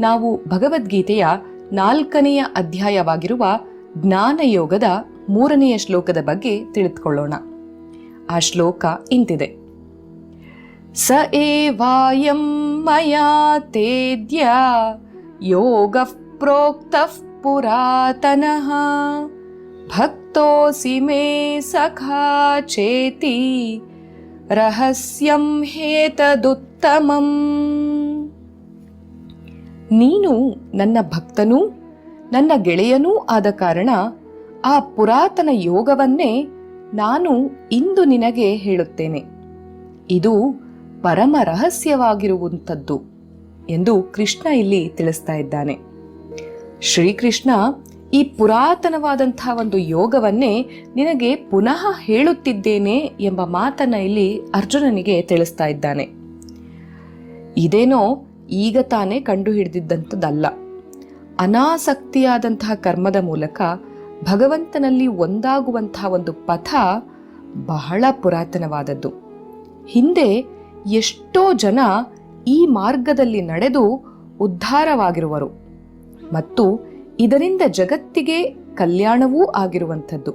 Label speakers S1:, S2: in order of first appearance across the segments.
S1: ನಾವು ಭಗವದ್ಗೀತೆಯ ನಾಲ್ಕನೆಯ ಅಧ್ಯಾಯವಾಗಿರುವ ಜ್ಞಾನಯೋಗದ ಮೂರನೆಯ ಶ್ಲೋಕದ ಬಗ್ಗೆ ತಿಳಿದುಕೊಳ್ಳೋಣ. ಆ ಶ್ಲೋಕ ಇಂತಿದೆ. ಸ ಏವಾಯಂ ಮಯಾ ತೇದ್ಯ ಯೋಗ ಪ್ರೋಕ್ತ ಪುರಾತನಃ ಭಕ್ತೋಸಿ ಮೇ ಸಖಾ ಚೇತಿ ರಹಸ್ಯಂ ಹೇತದುತ್ತಮಂ ನೀನು ನನ್ನ ಭಕ್ತನೂ, ನನ್ನ ಗೆಳೆಯನೂ ಆದ ಕಾರಣ ಆ ಪುರಾತನ ಯೋಗವನ್ನೇ ನಾನು ಇಂದು ನಿನಗೆ ಹೇಳುತ್ತೇನೆ. ಇದು ಪರಮ ರಹಸ್ಯವಾಗಿರುವಂಥದ್ದು ಎಂದು ಕೃಷ್ಣ ಇಲ್ಲಿ ತಿಳಿಸ್ತಾ ಇದ್ದಾನೆ. ಶ್ರೀಕೃಷ್ಣ ಈ ಪುರಾತನವಾದಂತಹ ಒಂದು ಯೋಗವನ್ನೇ ನಿನಗೆ ಪುನಃ ಹೇಳುತ್ತಿದ್ದೇನೆ ಎಂಬ ಮಾತನ್ನ ಇಲ್ಲಿ ಅರ್ಜುನನಿಗೆ ತಿಳಿಸ್ತಾ ಇದ್ದಾನೆ. ಇದೇನೋ ಈಗ ತಾನೇ ಕಂಡು ಹಿಡಿದಿದ್ದಂಥದ್ದಲ್ಲ ಅನಾಸಕ್ತಿಯಾದಂತಹ ಕರ್ಮದ ಮೂಲಕ ಭಗವಂತನಲ್ಲಿ ಒಂದಾಗುವಂತಹ ಒಂದು ಪಥ ಬಹಳ ಪುರಾತನವಾದದ್ದು. ಹಿಂದೆ ಎಷ್ಟೋ ಜನ ಈ ಮಾರ್ಗದಲ್ಲಿ ನಡೆದು ಉದ್ಧಾರವಾಗಿರುವರು. ಮತ್ತು ಇದರಿಂದ ಜಗತ್ತಿಗೆ ಕಲ್ಯಾಣವೂ ಆಗಿರುವಂಥದ್ದು.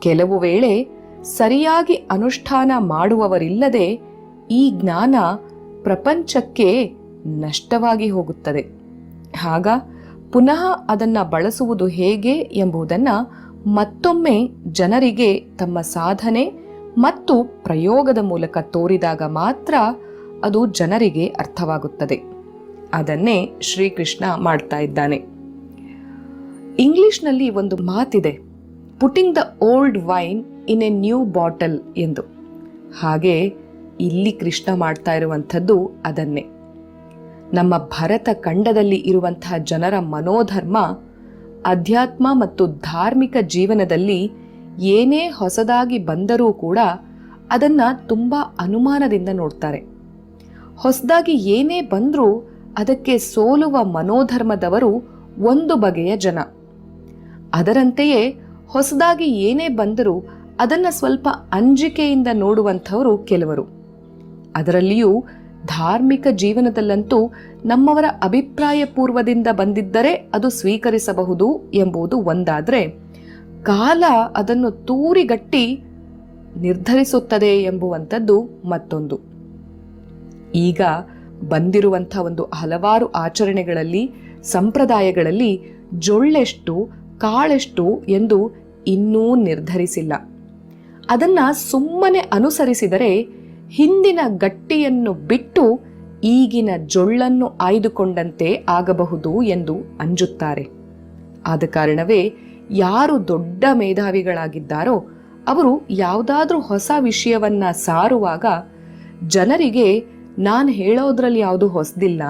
S1: ಕೆಲವು ವೇಳೆ ಸರಿಯಾಗಿ ಅನುಷ್ಠಾನ ಮಾಡುವವರಿಲ್ಲದೆ ಈ ಜ್ಞಾನ ಪ್ರಪಂಚಕ್ಕೆ ನಷ್ಟವಾಗಿ ಹೋಗುತ್ತದೆ. ಆಗ ಪುನಃ ಅದನ್ನು ಬಳಸುವುದು ಹೇಗೆ ಎಂಬುದನ್ನು ಮತ್ತೊಮ್ಮೆ ಜನರಿಗೆ ತಮ್ಮ ಸಾಧನೆ ಮತ್ತು ಪ್ರಯೋಗದ ಮೂಲಕ ತೋರಿದಾಗ ಮಾತ್ರ ಅದು ಜನರಿಗೆ ಅರ್ಥವಾಗುತ್ತದೆ. ಅದನ್ನೇ ಶ್ರೀಕೃಷ್ಣ ಮಾಡ್ತಾ ಇದ್ದಾನೆ. ಇಂಗ್ಲಿಷ್ನಲ್ಲಿ ಒಂದು ಮಾತಿದೆ putting the old wine in a new bottle ಎಂದು. ಹಾಗೆ ಇಲ್ಲಿ ಕೃಷ್ಣ ಮಾಡ್ತಾ ಇರುವಂಥದ್ದು ಅದನ್ನೇ. ನಮ್ಮ ಭರತ ಖಂಡದಲ್ಲಿ ಇರುವಂತಹ ಜನರ ಮನೋಧರ್ಮ, ಅಧ್ಯಾತ್ಮ ಮತ್ತು ಧಾರ್ಮಿಕ ಜೀವನದಲ್ಲಿ ಏನೇ ಹೊಸದಾಗಿ ಬಂದರೂ ಕೂಡ ಅದನ್ನ ತುಂಬಾ ಅನುಮಾನದಿಂದ ನೋಡ್ತಾರೆ. ಹೊಸದಾಗಿ ಏನೇ ಬಂದರೂ ಅದಕ್ಕೆ ಸೋಲುವ ಮನೋಧರ್ಮದವರು ಒಂದು ಬಗೆಯ ಜನ. ಅದರಂತೆಯೇ ಹೊಸದಾಗಿ ಏನೇ ಬಂದರೂ ಅದನ್ನು ಸ್ವಲ್ಪ ಅಂಜಿಕೆಯಿಂದ ನೋಡುವಂಥವರು ಕೆಲವರು. ಅದರಲ್ಲಿಯೂ ಧಾರ್ಮಿಕ ಜೀವನದಲ್ಲಂತೂ ನಮ್ಮವರ ಅಭಿಪ್ರಾಯ ಪೂರ್ವದಿಂದ ಬಂದಿದ್ದರೆ ಅದು ಸ್ವೀಕರಿಸಬಹುದು ಎಂಬುದು ಒಂದಾದರೆ, ಕಾಲ ಅದನ್ನು ತೂರಿಗಟ್ಟಿ ನಿರ್ಧರಿಸುತ್ತದೆ ಎಂಬುವಂಥದ್ದು ಮತ್ತೊಂದು. ಈಗ ಬಂದಿರುವಂಥ ಒಂದು ಹಲವಾರು ಆಚರಣೆಗಳಲ್ಲಿ, ಸಂಪ್ರದಾಯಗಳಲ್ಲಿ ಜೊಳ್ಳೆಷ್ಟು, ಕಾಳೆಷ್ಟು ಎಂದು ಇನ್ನೂ ನಿರ್ಧರಿಸಿಲ್ಲ. ಅದನ್ನ ಸುಮ್ಮನೆ ಅನುಸರಿಸಿದರೆ ಹಿಂದಿನ ಗಟ್ಟಿಯನ್ನು ಬಿಟ್ಟು ಈಗಿನ ಜೊಳ್ಳನ್ನು ಆಯ್ದುಕೊಂಡಂತೆ ಆಗಬಹುದು ಎಂದು ಅಂಜುತ್ತಾರೆ. ಆದ ಕಾರಣವೇ ಯಾರು ದೊಡ್ಡ ಮೇಧಾವಿಗಳಾಗಿದ್ದಾರೋ ಅವರು ಯಾವುದಾದ್ರೂ ಹೊಸ ವಿಷಯವನ್ನ ಸಾರುವಾಗ ಜನರಿಗೆ ನಾನು ಹೇಳೋದ್ರಲ್ಲಿ ಯಾವುದು ಹೊಸದಿಲ್ಲ,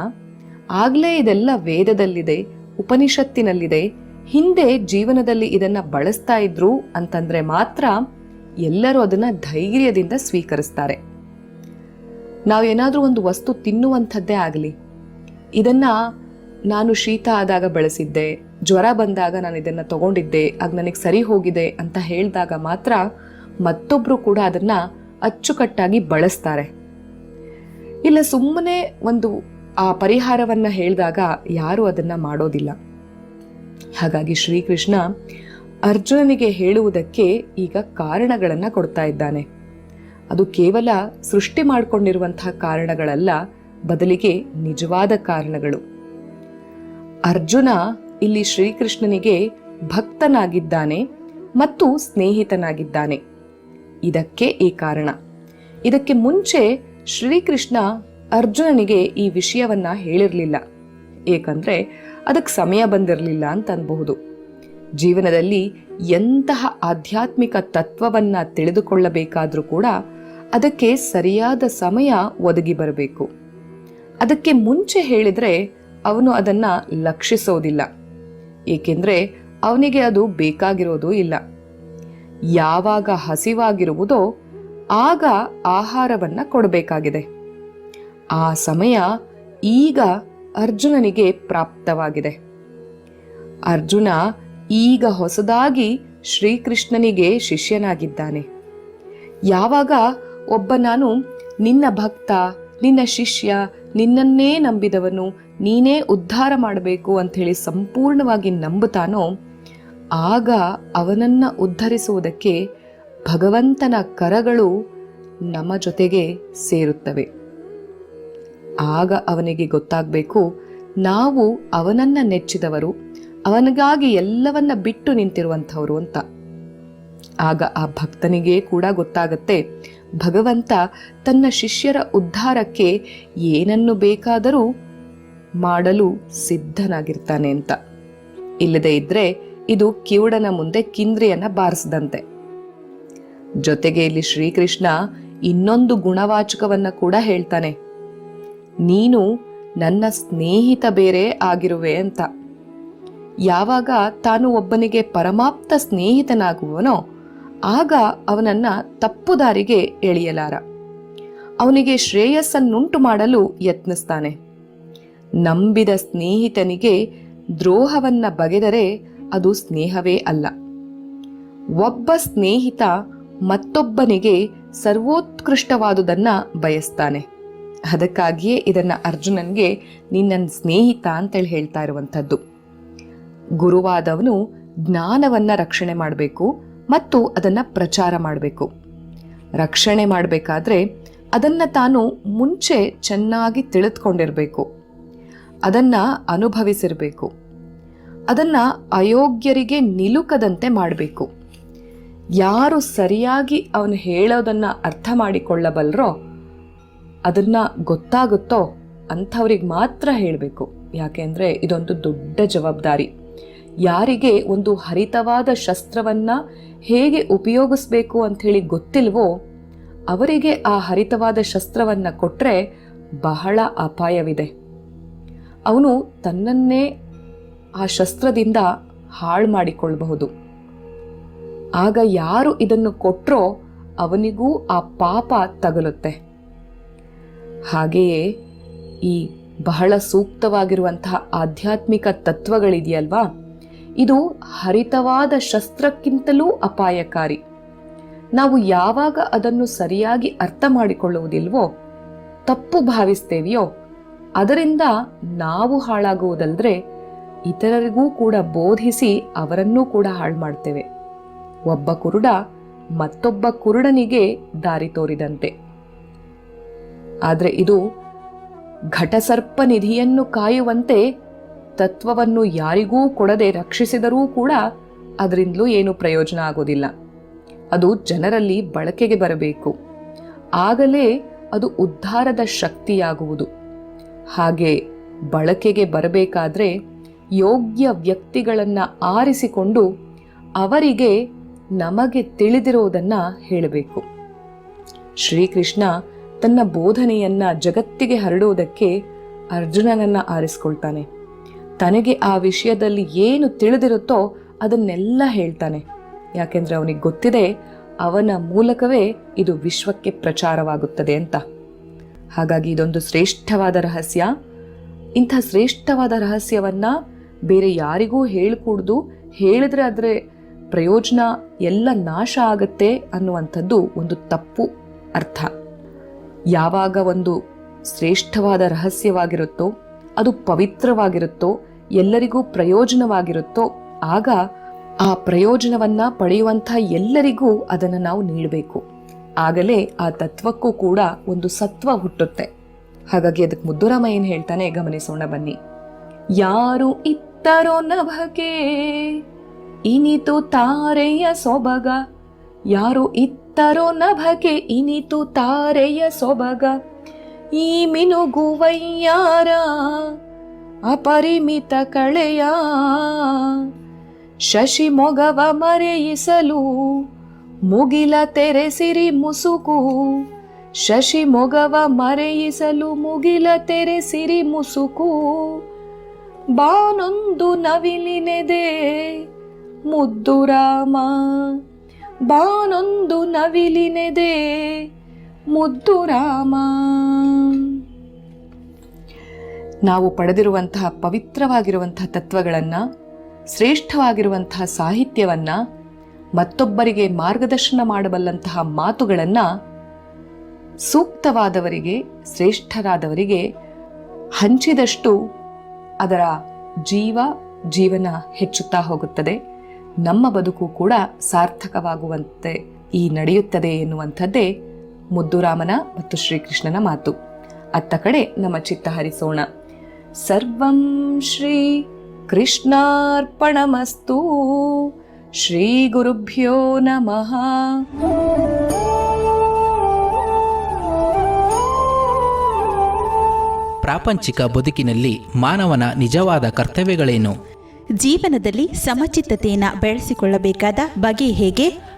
S1: ಆಗಲೇ ಇದೆಲ್ಲ ವೇದದಲ್ಲಿದೆ, ಉಪನಿಷತ್ತಿನಲ್ಲಿದೆ, ಹಿಂದೆ ಜೀವನದಲ್ಲಿ ಇದನ್ನ ಬಳಸ್ತಾ ಇದ್ರು ಅಂತಂದ್ರೆ ಮಾತ್ರ ಎಲ್ಲರೂ ಅದನ್ನ ಧೈರ್ಯದಿಂದ ಸ್ವೀಕರಿಸ್ತಾರೆ. ನಾವೇನಾದ್ರೂ ಒಂದು ವಸ್ತು ತಿನ್ನುವಂಥದ್ದೇ ಆಗಲಿ. ಇದನ್ನು ನಾನು ಶೀತ ಆದಾಗ ಬಳಸಿದ್ದೆ, ಜ್ವರ ಬಂದಾಗ ನಾನು ಇದನ್ನು ತಗೊಂಡಿದ್ದೆ, ಆಗ ನನಗೆ ಸರಿ ಹೋಗಿದೆ ಅಂತ ಹೇಳಿದಾಗ ಮಾತ್ರ ಮತ್ತೊಬ್ಬರು ಕೂಡ ಅದನ್ನು ಅಚ್ಚುಕಟ್ಟಾಗಿ ಬಳಸ್ತಾರೆ. ಇಲ್ಲ, ಸುಮ್ಮನೆ ಒಂದು ಆ ಪರಿಹಾರವನ್ನ ಹೇಳಿದಾಗ ಯಾರು ಅದನ್ನ ಮಾಡೋದಿಲ್ಲ. ಹಾಗಾಗಿ ಶ್ರೀಕೃಷ್ಣ ಅರ್ಜುನನಿಗೆ ಹೇಳುವುದಕ್ಕೆ ಈಗ ಕಾರಣಗಳನ್ನು ಕೊಡ್ತಾ ಇದ್ದಾನೆ. ಅದು ಕೇವಲ ಸೃಷ್ಟಿ ಮಾಡಿಕೊಂಡಿರುವಂತಹ ಕಾರಣಗಳಲ್ಲ, ಬದಲಿಗೆ ನಿಜವಾದ ಕಾರಣಗಳು. ಅರ್ಜುನ ಇಲ್ಲಿ ಶ್ರೀಕೃಷ್ಣನಿಗೆ ಭಕ್ತನಾಗಿದ್ದಾನೆ ಮತ್ತು ಸ್ನೇಹಿತನಾಗಿದ್ದಾನೆ. ಇದಕ್ಕೆ ಈ ಕಾರಣ. ಇದಕ್ಕೆ ಮುಂಚೆ ಶ್ರೀಕೃಷ್ಣ ಅರ್ಜುನನಿಗೆ ಈ ವಿಷಯವನ್ನ ಹೇಳಿರಲಿಲ್ಲ. ಏಕಂದ್ರೆ ಅದಕ್ಕೆ ಸಮಯ ಬಂದಿರಲಿಲ್ಲ ಅಂತ ಅನ್ಬಹುದು. ಜೀವನದಲ್ಲಿ ಎಂತಹ ಆಧ್ಯಾತ್ಮಿಕ ತತ್ವವನ್ನ ತಿಳಿದುಕೊಳ್ಳಬೇಕಾದ್ರೂ ಕೂಡ ಅದಕ್ಕೆ ಸರಿಯಾದ ಸಮಯ ಒದಗಿ ಬರಬೇಕು. ಅದಕ್ಕೆ ಮುಂಚೆ ಹೇಳಿದರೆ ಅವನು ಅದನ್ನ ಲಕ್ಷಿಸೋದಿಲ್ಲ. ಏಕೆಂದರೆ ಅವನಿಗೆ ಅದು ಬೇಕಾಗಿರೋದು ಇಲ್ಲ. ಯಾವಾಗ ಹಸಿವಾಗಿರುವುದೋ ಆಗ ಆಹಾರವನ್ನ ಕೊಡಬೇಕಾಗಿದೆ. ಆ ಸಮಯ ಈಗ ಅರ್ಜುನನಿಗೆ ಪ್ರಾಪ್ತವಾಗಿದೆ. ಅರ್ಜುನ ಈಗ ಹೊಸದಾಗಿ ಶ್ರೀಕೃಷ್ಣನಿಗೆ ಶಿಷ್ಯನಾಗಿದ್ದಾನೆ. ಯಾವಾಗ ಒಬ್ಬ ನಾನು, ನಿನ್ನ ಭಕ್ತ, ನಿನ್ನ ಶಿಷ್ಯ, ನಿನ್ನನ್ನೇ ನಂಬಿದವನು, ನೀನೇ ಉದ್ಧಾರ ಮಾಡಬೇಕು ಅಂಥೇಳಿ ಸಂಪೂರ್ಣವಾಗಿ ನಂಬುತ್ತಾನೋ, ಆಗ ಅವನನ್ನ ಉದ್ಧರಿಸುವುದಕ್ಕೆ ಭಗವಂತನ ಕರಗಳು ನಮ್ಮ ಜೊತೆಗೆ ಸೇರುತ್ತವೆ. ಆಗ ಅವನಿಗೆ ಗೊತ್ತಾಗಬೇಕು, ನಾವು ಅವನನ್ನ ನೆಚ್ಚಿದವರು, ಅವನಿಗಾಗಿ ಎಲ್ಲವನ್ನ ಬಿಟ್ಟು ನಿಂತಿರುವಂಥವ್ರು ಅಂತ. ಆಗ ಆ ಭಕ್ತನಿಗೆ ಕೂಡ ಗೊತ್ತಾಗತ್ತೆ. ಭಗವಂತ ತನ್ನ ಶಿಷ್ಯರ ಉದ್ಧಾರಕ್ಕೆ ಏನನ್ನು ಬೇಕಾದರೂ ಮಾಡಲು ಸಿದ್ಧನಾಗಿರ್ತಾನೆ ಅಂತ. ಇಲ್ಲದೇ ಇದ್ರೆ ಇದು ಕಿವುಡನ ಮುಂದೆ ಕಿಂದ್ರಿಯನ್ನ ಬಾರಿಸದಂತೆ. ಜೊತೆಗೆ ಇಲ್ಲಿ ಶ್ರೀಕೃಷ್ಣ ಇನ್ನೊಂದು ಗುಣವಾಚಕವನ್ನ ಕೂಡ ಹೇಳ್ತಾನೆ. ನೀನು ನನ್ನ ಸ್ನೇಹಿತ ಬೇರೆ ಆಗಿರುವೆ ಅಂತ. ಯಾವಾಗ ತಾನು ಒಬ್ಬನಿಗೆ ಪರಮಾಪ್ತ ಸ್ನೇಹಿತನಾಗುವನೋ ಆಗ ಅವನನ್ನ ತಪ್ಪು ದಾರಿಗೆ ಎಳೆಯಲಾರ. ಅವನಿಗೆ ಶ್ರೇಯಸ್ಸನ್ನುಂಟು ಮಾಡಲು ಯತ್ನಿಸ್ತಾನೆ. ನಂಬಿದ ಸ್ನೇಹಿತನಿಗೆ ದ್ರೋಹವನ್ನ ಬಗೆದರೆ ಅದು ಸ್ನೇಹವೇ ಅಲ್ಲ. ಒಬ್ಬ ಸ್ನೇಹಿತ ಮತ್ತೊಬ್ಬನಿಗೆ ಸರ್ವೋತ್ಕೃಷ್ಟವಾದುದನ್ನ ಬಯಸ್ತಾನೆ. ಅದಕ್ಕಾಗಿಯೇ ಇದನ್ನ ಅರ್ಜುನನ್ಗೆ ನಿನ್ನ ಸ್ನೇಹಿತ ಅಂತೇಳಿ ಹೇಳ್ತಾ ಇರುವಂಥದ್ದು. ಗುರುವಾದವನು ಜ್ಞಾನವನ್ನ ರಕ್ಷಣೆ ಮಾಡಬೇಕು ಮತ್ತು ಅದನ್ನು ಪ್ರಚಾರ ಮಾಡಬೇಕು. ರಕ್ಷಣೆ ಮಾಡಬೇಕಾದ್ರೆ ಅದನ್ನು ತಾನು ಮುಂಚೆ ಚೆನ್ನಾಗಿ ತಿಳಿದುಕೊಂಡಿರಬೇಕು. ಅದನ್ನು ಅನುಭವಿಸಿರಬೇಕು. ಅದನ್ನು ಅಯೋಗ್ಯರಿಗೆ ನಿಲುಕದಂತೆ ಮಾಡಬೇಕು. ಯಾರು ಸರಿಯಾಗಿ ಅವನು ಹೇಳೋದನ್ನು ಅರ್ಥ ಮಾಡಿಕೊಳ್ಳಬಲ್ಲರೋ ಅದನ್ನು ಗೊತ್ತಾಗುತ್ತೋ ಅಂಥವ್ರಿಗೆ ಮಾತ್ರ ಹೇಳಬೇಕು. ಯಾಕೆಂದರೆ ಇದೊಂದು ದೊಡ್ಡ ಜವಾಬ್ದಾರಿ. ಯಾರಿಗೆ ಒಂದು ಹರಿತವಾದ ಶಸ್ತ್ರವನ್ನು ಹೇಗೆ ಉಪಯೋಗಿಸ್ಬೇಕು ಅಂಥೇಳಿ ಗೊತ್ತಿಲ್ವೋ, ಅವರಿಗೆ ಆ ಹರಿತವಾದ ಶಸ್ತ್ರವನ್ನು ಕೊಟ್ರೆ ಬಹಳ ಅಪಾಯವಿದೆ. ಅವನು ತನ್ನನ್ನೇ ಆ ಶಸ್ತ್ರದಿಂದ ಹಾಳು ಮಾಡಿಕೊಳ್ಳಬಹುದು ಆಗ ಯಾರು ಇದನ್ನು ಕೊಟ್ರೋ ಅವನಿಗೂ ಆ ಪಾಪ ತಗಲುತ್ತೆ. ಹಾಗೆಯೇ ಈ ಬಹಳ ಸೂಕ್ತವಾಗಿರುವಂತಹ ಆಧ್ಯಾತ್ಮಿಕ ತತ್ವಗಳಿದೆಯಲ್ವಾ? ಇದು ಹರಿತವಾದ ಶಸ್ತ್ರಕ್ಕಿಂತಲೂ ಅಪಾಯಕಾರಿ. ನಾವು ಯಾವಾಗ ಅದನ್ನು ಸರಿಯಾಗಿ ಅರ್ಥ ಮಾಡಿಕೊಳ್ಳುವುದಿಲ್ವೋ, ತಪ್ಪು ಭಾವಿಸ್ತೇವೆಯೋ, ಅದರಿಂದ ನಾವು ಹಾಳಾಗುವುದಲ್ದ್ರೆ ಇತರರಿಗೂ ಕೂಡ ಬೋಧಿಸಿ ಅವರನ್ನೂ ಕೂಡ ಹಾಳು ಮಾಡ್ತೇವೆ. ಒಬ್ಬ ಕುರುಡ ಮತ್ತೊಬ್ಬ ಕುರುಡನಿಗೆ ದಾರಿ ತೋರಿದಂತೆ. ಆದರೆ ಇದು ಘಟಸರ್ಪ ನಿಧಿಯನ್ನು ಕಾಯುವಂತೆ ತತ್ವವನ್ನು ಯಾರಿಗೂ ಕೊಡದೆ ರಕ್ಷಿಸಿದರೂ ಕೂಡ ಅದರಿಂದಲೂ ಏನು ಪ್ರಯೋಜನ ಆಗೋದಿಲ್ಲ. ಅದು ಜನರಲ್ಲಿ ಬಳಕೆಗೆ ಬರಬೇಕು. ಆಗಲೇ ಅದು ಉದ್ಧಾರದ ಶಕ್ತಿಯಾಗುವುದು. ಹಾಗೆ ಬಳಕೆಗೆ ಬರಬೇಕಾದ್ರೆ ಯೋಗ್ಯ ವ್ಯಕ್ತಿಗಳನ್ನು ಆರಿಸಿಕೊಂಡು ಅವರಿಗೆ ನಮಗೆ ತಿಳಿದಿರೋದನ್ನ ಹೇಳಬೇಕು. ಶ್ರೀಕೃಷ್ಣ ತನ್ನ ಬೋಧನೆಯನ್ನ ಜಗತ್ತಿಗೆ ಹರಡುವುದಕ್ಕೆ ಅರ್ಜುನನನ್ನ ಆರಿಸ್ಕೊಳ್ತಾನೆ. ತನಗೆ ಆ ವಿಷಯದಲ್ಲಿ ಏನು ತಿಳಿದಿರುತ್ತೋ ಅದನ್ನೆಲ್ಲ ಹೇಳ್ತಾನೆ. ಯಾಕೆಂದ್ರೆ ಅವನಿಗೆ ಗೊತ್ತಿದೆ ಅವನ ಮೂಲಕವೇ ಇದು ವಿಶ್ವಕ್ಕೆ ಪ್ರಚಾರವಾಗುತ್ತದೆ ಅಂತ. ಹಾಗಾಗಿ ಇದೊಂದು ಶ್ರೇಷ್ಠವಾದ ರಹಸ್ಯ. ಇಂಥ ಶ್ರೇಷ್ಠವಾದ ರಹಸ್ಯವನ್ನ ಬೇರೆ ಯಾರಿಗೂ ಹೇಳ್ಕೂಡ್ದು ಹೇಳಿದ್ರೆ ಅದರ ಪ್ರಯೋಜನ ಎಲ್ಲ ನಾಶ ಆಗತ್ತೆ ಅನ್ನುವಂಥದ್ದು ಒಂದು ತಪ್ಪು ಅರ್ಥ. ಯಾವಾಗ ಒಂದು ಶ್ರೇಷ್ಠವಾದ ರಹಸ್ಯವಾಗಿರುತ್ತೋ, ಅದು ಪವಿತ್ರವಾಗಿರುತ್ತೋ ಎಲ್ಲರಿಗೂ ಪ್ರಯೋಜನವಾಗಿರುತ್ತೋ, ಆಗ ಆ ಪ್ರಯೋಜನವನ್ನ ಪಡೆಯುವಂಥ ಎಲ್ಲರಿಗೂ ಅದನ್ನು ನಾವು ನೀಡಬೇಕು. ಆಗಲೇ ಆ ತತ್ವಕ್ಕೂ ಕೂಡ ಒಂದು ಸತ್ವ ಹುಟ್ಟುತ್ತೆ. ಹಾಗಾಗಿ ಅದಕ್ಕೆ ಮುದ್ದುರಾಮ ಏನು ಹೇಳ್ತಾನೆ, ಗಮನಿಸೋಣ ಬನ್ನಿ. ಯಾರು ಇತ್ತರೋ ನಭಕೆ ಇನಿತು ತಾರೆಯ ಸೊಬಗ. ಯಾರು ಇತ್ತರೋ ನಭಕೆ ಇನಿತು ತಾರೆಯ ಸೊಬಗ. ಈ ಮಿನುಗುವಯ್ಯಾರ ಅಪರಿಮಿತ ಕಳೆಯ ಶಶಿ ಮೊಗವ ಮರೆಯಿಸಲು ಮುಗಿಲ ತೆರೆಸಿರಿ ಮುಸುಕು. ಶಶಿ ಮೊಗವ ಮರೆಯಿಸಲು ಮುಗಿಲ ತೆರೆಸಿರಿ ಮುಸುಕು. ಬಾನೊಂದು ನವಿಲಿನೆದೆ ಮುದ್ದು ರಾಮ. ಬಾನೊಂದು ನವಿಲಿನೆದೆ ಮುದ್ದು ರಾಮ. ನಾವು ಪಡೆದಿರುವಂತಹ ಪವಿತ್ರವಾಗಿರುವಂತಹ ತತ್ವಗಳನ್ನು, ಶ್ರೇಷ್ಠವಾಗಿರುವಂತಹ ಸಾಹಿತ್ಯವನ್ನು, ಮತ್ತೊಬ್ಬರಿಗೆ ಮಾರ್ಗದರ್ಶನ ಮಾಡಬಲ್ಲಂತಹ ಮಾತುಗಳನ್ನು ಸೂಕ್ತವಾದವರಿಗೆ, ಶ್ರೇಷ್ಠರಾದವರಿಗೆ ಹಂಚಿದಷ್ಟು ಅದರ ಜೀವ, ಜೀವನ ಹೆಚ್ಚುತ್ತಾ ಹೋಗುತ್ತದೆ. ನಮ್ಮ ಬದುಕು ಕೂಡ ಸಾರ್ಥಕವಾಗುವಂತೆ ಈ ನಡೆಯುತ್ತದೆ ಎನ್ನುವಂಥದ್ದೇ ಮುದ್ದುರಾಮನ ಮತ್ತು ಶ್ರೀಕೃಷ್ಣನ ಮಾತು. ಅತ್ತ ಕಡೆ ನಮ್ಮ ಚಿತ್ತ ಹರಿಸೋಣ. ಸರ್ವಂ ಶ್ರೀ ಕೃಷ್ಣಾರ್ಪಣಮಸ್ತು. ಶ್ರೀ ಗುರುಭ್ಯೋ ನಮಃ.
S2: ಪ್ರಾಪಂಚಿಕ ಬದುಕಿನಲ್ಲಿ ಮಾನವನ ನಿಜವಾದ ಕರ್ತವ್ಯಗಳೇನು?
S3: ಜೀವನದಲ್ಲಿ ಸಮಚಿತ್ತತೆಯನ್ನು ಬೆಳೆಸಿಕೊಳ್ಳಬೇಕಾದ ಬಗೆ ಹೇಗೆ?